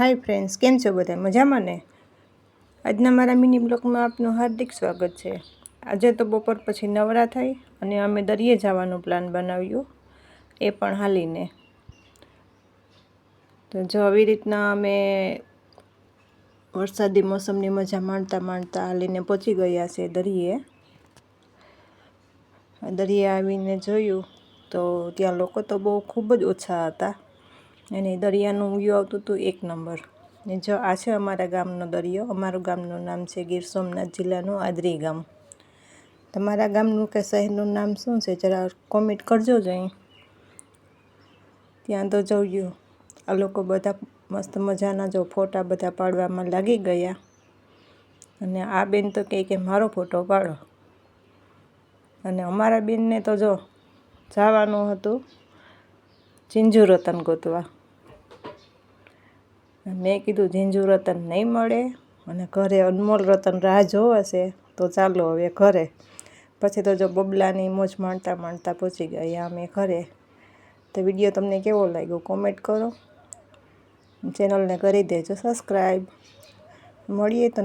Hi friends કેમ છો બધા? મજામાં ને? આજના મારા મિની બ્લોગમાં આપનું હાર્દિક સ્વાગત છે. આજે તો બપોર પછી નવરા થઈ અને અમે દરિયે જવાનો પ્લાન બનાવ્યું, એ પણ હાલીને. તો જો આવી રીતના અમે વરસાદી મોસમની મજા માણતા માણતા હાલીને પહોંચી ગયા છે દરિયે. દરિયે આવીને જોયું તો ત્યાં લોકો તો બહુ ખૂબ જ ઓછા હતા. અને દરિયાનું વ્યૂ આવતું હતું એક નંબર. ને જો આ છે અમારા ગામનો દરિયો, અમારું ગામનું નામ છે ગીર સોમનાથ જિલ્લાનું આદરી ગામ. તમારા ગામનું કે શહેરનું નામ શું છે? જરા કોમેન્ટ કરજો જ અહીં. ત્યાં તો જોયું આ લોકો બધા મસ્ત મજાના જો ફોટા બધા પાડવામાં લાગી ગયા. અને આ બેન તો કહે કે મારો ફોટો પાડો. અને અમારા બેનને તો જો જવાનું હતું. ચિંજુ રતન ગોતવા. મેં કીધું ઝીંઝુ રતન નહીં મળે અને ઘરે અનમોલ રતન રાહ જોવે છે, તો ચાલો હવે ઘરે. પછી તો જો બબલાની મોજ માણતા માણતા પહોંચી ગયા અમે ઘરે. તો વીડિયો તમને કેવો લાગ્યો કોમેન્ટ કરો. ચેનલને કરી દેજો સબસ્ક્રાઈબ. મળીએ તો